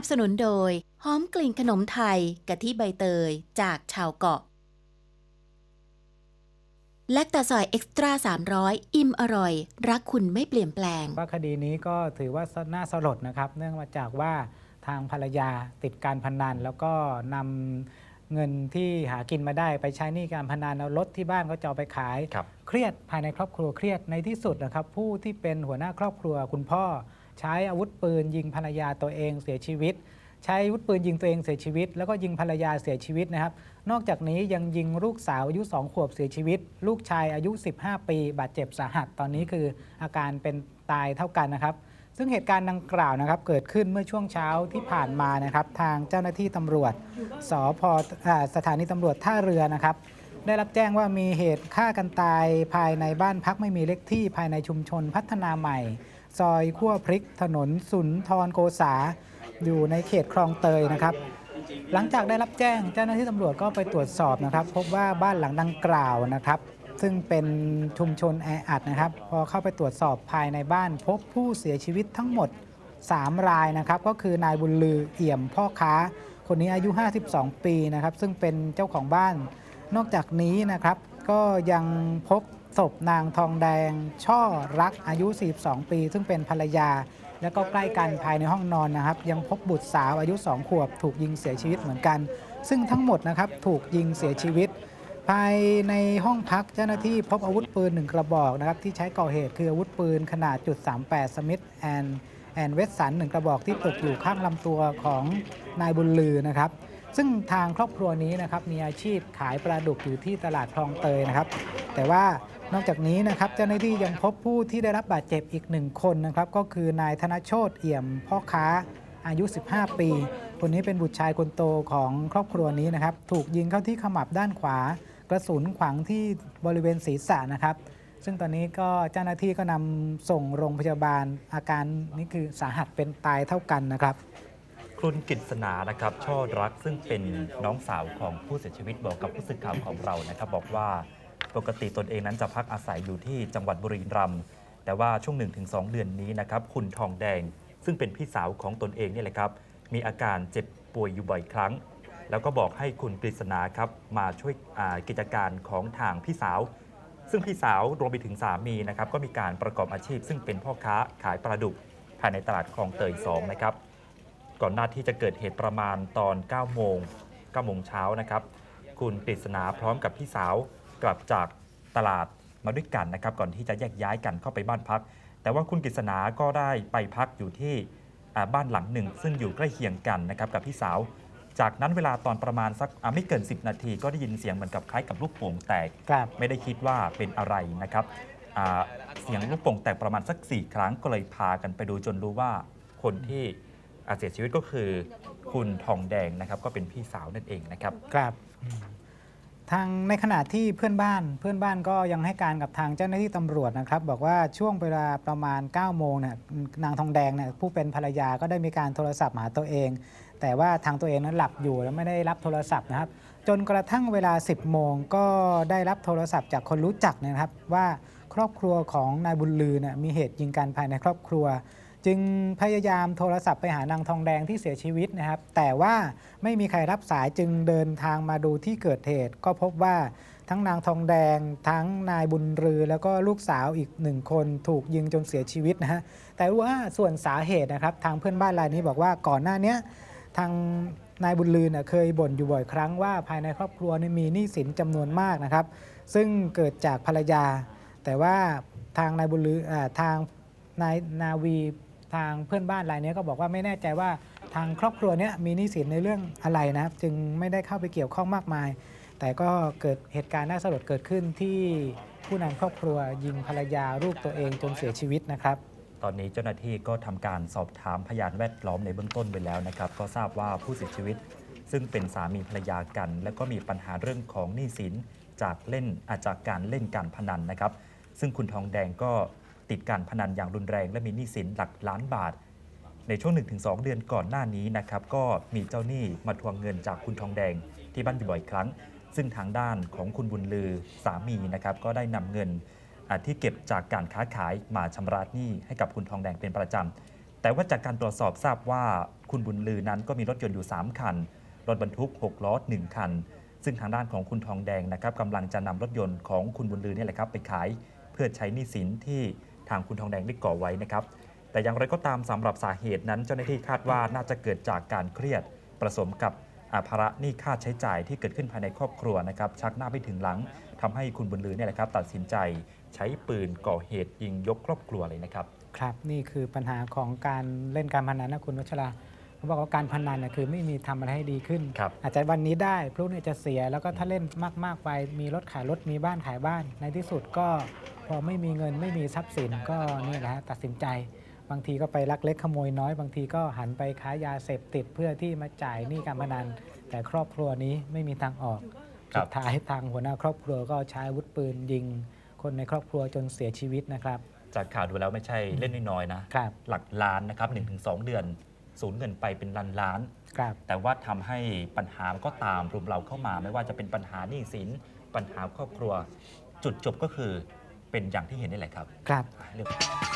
บสนุนโดย หอมกลิ่นขนมไทยกะทิใบเตยจากชาวเกาะ แลคตาซอยเอ็กซ์ตร้า300 อิ่มอร่อย รักคุณไม่เปลี่ยนแปลง ว่าคดีนี้ก็ถือว่าน่าสลดนะครับ เนื่องมาจากว่าทางภรรยาติดการพนัน แล้วก็นำเงินที่หากินมาได้ไปใช้หนี้การพนันเอารถที่บ้านก็จะเอาไปขาย ครับ เครียดภายในครอบครัวเครียดในที่สุดนะครับ ผู้ที่เป็นหัวหน้าครอบครัวคุณพ่อ ใช้อาวุธปืนยิงภรรยาตัวเองเสียชีวิต ใช้อาวุธปืนยิงตัวเองเสียชีวิต แล้วก็ยิงภรรยาเสียชีวิตนะครับ นอกจากนี้ยังยิงลูกสาวอายุ 2 ขวบเสียชีวิต ลูกชายอายุ 15 ปีบาดเจ็บสาหัส ตอนนี้คืออาการเป็นตายเท่ากันนะครับซึ่งเหตุการณ์ดังกล่าวนะครับเกิดขึ้นเมื่อช่วงเช้าที่ผ่านมานะครับทางเจ้าหน้าที่ตำรวจสพอสถานีตำรวจท่าเรือนะครับ ได้รับแจ้งว่ามีเหตุฆ่ากันตายภายในบ้านพักไม่มีเลขที่ภายในชุมชนพัฒนาใหม่ ซอยขั้วพริกถนนสุนทรโกษา อยู่ในเขตคลองเตยนะครับ หลังจากได้รับแจ้งเจ้าหน้าที่ตำรวจก็ไปตรวจสอบนะครับ พบว่าบ้านหลังดังกล่าวนะครับ ซึ่งเป็นชุมชนแออัดนะครับ พอเข้าไปตรวจสอบภายในบ้าน พบผู้เสียชีวิตทั้งหมด 3 รายนะครับ ก็คือนายบุญลือเอี่ยมพ่อค้า คนนี้อายุ 52 ปีนะครับ ซึ่งเป็นเจ้าของบ้าน นอกจากนี้นะครับก็ยังพบ ศพนางทองแดง ช่อรักอายุ 42 ปี ซึ่งเป็นภรรยา แล้วก็ใกล้กันภายในห้องนอนนะครับ ยังพบบุตรสาวอายุ 2 ขวบ ถูกยิงเสียชีวิตเหมือนกัน ซึ่งทั้งหมดนะครับถูกยิงเสียชีวิต ภายในห้องพักเจ้าหน้าที่พบอาวุธปืนหนึ่งกระบอกนะครับที่ใช้ก่อเหตุคืออาวุธปืนขนาดจุด38สมิธแอนแอนเวสสันหนึ่งกระบอกที่ตกอยู่ข้างลำตัวของนายบุญลือนะครับ ซึ่งทางครอบครัวนี้นะครับมีอาชีพขายปลาดุกอยู่ที่ตลาดคลองเตยนะครับ แต่ว่านอกจากนี้นะครับเจ้าหน้าที่ยังพบผู้ที่ได้รับบาดเจ็บอีกหนึ่งคนนะครับก็คือนายธนโชตเอี่ยมพ่อค้าอายุ 15 ปี คนนี้เป็นบุตรชายคนโตของครอบครัวนี้นะครับ ถูกยิงเข้าที่ขมับด้านขวา กระสุนขวางที่บริเวณศีรษะนะครับ ซึ่งตอนนี้ก็เจ้าหน้าที่ก็นำส่งโรงพยาบาลอาการนี่คือสาหัสเป็นตายเท่ากันนะครับ คุณกฤษณานะครับช่อรักซึ่งเป็นน้องสาวของผู้เสียชีวิตบอกกับผู้สื่อข่าวของเรานะครับ บอกว่าปกติตนเองนั้นจะพักอาศัยอยู่ที่จังหวัดบุรีรัมย์แต่ว่าช่วง 1-2 เดือนนี้นะครับคุณทองแดง ซึ่งเป็นพี่สาวของตนเองนี่แหละครับ มีอาการเจ็บป่วยอยู่บ่อยครั้ง แล้วก็บอกให้คุณกฤษณาครับมาช่วยกิจการของทางพี่สาว ซึ่งพี่สาวรวมไปถึงสามีนะครับก็มีการประกอบอาชีพ ซึ่งเป็นพ่อค้าขายปลาดุกภายในตลาดคลองเตย2นะครับ ก่อนหน้าที่จะเกิดเหตุประมาณตอน 9 โมง 9 โมงเช้านะครับ คุณปริศนาพร้อมกับพี่สาวกลับจากตลาดมาด้วยกันนะครับ ก่อนที่จะแยกย้ายกันเข้าไปบ้านพัก แต่ว่าคุณกฤษณาก็ได้ไปพักอยู่ที่อ่าบ้านหลังหนึ่ง ซึ่งอยู่ใกล้เคียงกันนะครับกับพี่สาว จากนั้นเวลาตอนประมาณสักอ่าไม่เกิน 10 นาที ก็ได้ยินเสียงเหมือนกับคล้ายกับลูกโป่งแตกครับไม่ได้คิดว่าเป็นอะไรนะครับอ่าเสียงลูกโป่งแตกประมาณสัก 4 ครั้งก็เลยพากันไปดูจนรู้ว่าคนที่อ่า เสียชีวิตก็คือคุณทองแดงนะครับก็เป็นพี่สาวนั่นเองนะครับครับ ทางในขณะที่เพื่อนบ้านเพื่อนบ้านก็ยังให้การกับทางเจ้าหน้าที่ตำรวจนะครับ บอกว่าช่วงเวลาประมาณ9โมงเนี่ยนางทองแดงเนี่ยผู้เป็นภรรยาก็ได้มีการโทรศัพท์หาตัวเอง แต่ว่าทางตัวเองนั้นหลับอยู่แล้วไม่ได้รับโทรศัพท์นะครับ จนกระทั่งเวลา 10 โมงก็ได้รับโทรศัพท์จากคนรู้จักเนยนะครับว่าครอบครัวของนายบุญลือเนี่ยมีเหตุยิงกันภายในครอบครัว จึงพยายามโทรศัพท์ไปหานางทองแดงที่เสียชีวิตนะครับ แต่ว่าไม่มีใครรับสายจึงเดินทางมาดูที่เกิดเหตุ ก็พบว่าทั้งนางทองแดง ทั้งนายบุญรือ แล้วก็ลูกสาวอีกหนึ่งคนถูกยิงจนเสียชีวิตนะฮะแต่ว่าส่วนสาเหตุนะครับทางเพื่อนบ้านรายนี้บอกว่าก่อนหน้านี้ทางนายบุญลือเน่ยเคยบ่นอยู่บ่อยครั้งว่าภายในครอบครัวนี่มีหนี้สินจำนวนมากนะครับ ซึ่งเกิดจากภรรยา แต่ว่าทางนายบุญลืออทางนายนาวี ทางเพื่อนบ้านรายนี้ก็บอกว่าไม่แน่ใจว่าทางครอบครัวเนี้ยมีหนี้สินในเรื่องอะไรนะครับ จึงไม่ได้เข้าไปเกี่ยวข้องมากมาย แต่ก็เกิดเหตุการณ์น่าสลดเกิดขึ้นที่ผู้นำครอบครัวยิงภรรยาลูกตัวเองจนเสียชีวิตนะครับ ตอนนี้เจ้าหน้าที่ก็ทำการสอบถามพยานแวดล้อมในเบื้องต้นไปแล้วนะครับ ก็ทราบว่าผู้เสียชีวิต ซึ่งเป็นสามีภรรยากัน และก็มีปัญหาเรื่องของหนี้สินจากเล่นอาจากการเล่นการพนันนะครับ ซึ่งคุณทองแดงก็ ติดการพนันอย่างรุนแรง และมีหนี้สินหลักล้านบาท ในช่วง 1-2 เดือนก่อนหน้านี้นะครับก็มีเจ้าหนี้มาทวงเงินจากคุณทองแดงที่บ้านอยู่บ่อยครั้ง ซึ่งทางด้านของคุณบุญลือสามีนะครับก็ได้นำเงินที่เก็บจากการค้าขายมาชำระหนี้ให้กับคุณทองแดงเป็นประจำแต่ว่าจากการตรวจสอบทราบว่าคุณบุญลือนั้นก็มีรถยนต์อยู่ 3 คัน รถบรรทุก 6 ล้อ 1 คัน ซึ่งทางด้านของคุณทองแดงนะครับกำลังจะนำรถยนต์ของคุณบุญลือเนี่ยแหละครับไปขาย เพื่อใช้หนี้สินที่างคุณทองแดงได้ก่อไว้นะครับ แต่อย่างไรก็ตามสำหรับสาเหตุนั้น เจ้าหน้าที่คาดว่าน่าจะเกิดจากการเครียดผสมกับอาภาระหนี้ค่าใช้จ่ายที่เกิดขึ้นภายในครอบครัวนะครับ ชักหน้าไม่ถึงหลังทำให้คุณบุญลือเนี่ยแหละครับ ตัดสินใจใช้ปืนก่อเหตุยิงยกครอบครัวเลยนะครับ ครับนี่คือปัญหาของการเล่นการพนันนะคุณวัชราเขาบอกว่าการพนันนะคือไม่มีทำอะไรให้ดีขึ้นครับอาจจะวันนี้ได้พรุ่งนี้จะเสียแล้วก็ถ้าเล่นมากๆไปมีรถขายรถมีบ้านขายบ้านในที่สุดก็ พอไม่มีเงินไม่มีทรัพย์สินก็นี่แหละฮะตัดสินใจ บางทีก็ไปลักเล็กขโมยน้อย บางทีก็หันไปค้ายาเสพติดเพื่อที่มาจ่ายหนี้การพนัน แต่ครอบครัวนี้ไม่มีทางออกครับสุดท้ายทางหัวหน้าครอบครัวก็ใช้อาวุธปืนยิง คนในครอบครัวจนเสียชีวิตนะครับ จากข่าวดูแล้วไม่ใช่เล่นน้อยๆนะครับหลักล้านนะครับ1-2 เดือนสูญเงินไปเป็นล้านล้านๆครับแต่ว่าทำให้ปัญหามันก็ตามรุมเราเข้ามา ไม่ว่าจะเป็นปัญหาหนี้สินปัญหาครอบครัว จุดจบก็คือ เป็นอย่างที่เห็นนี่แหละครับครับ เรื่อง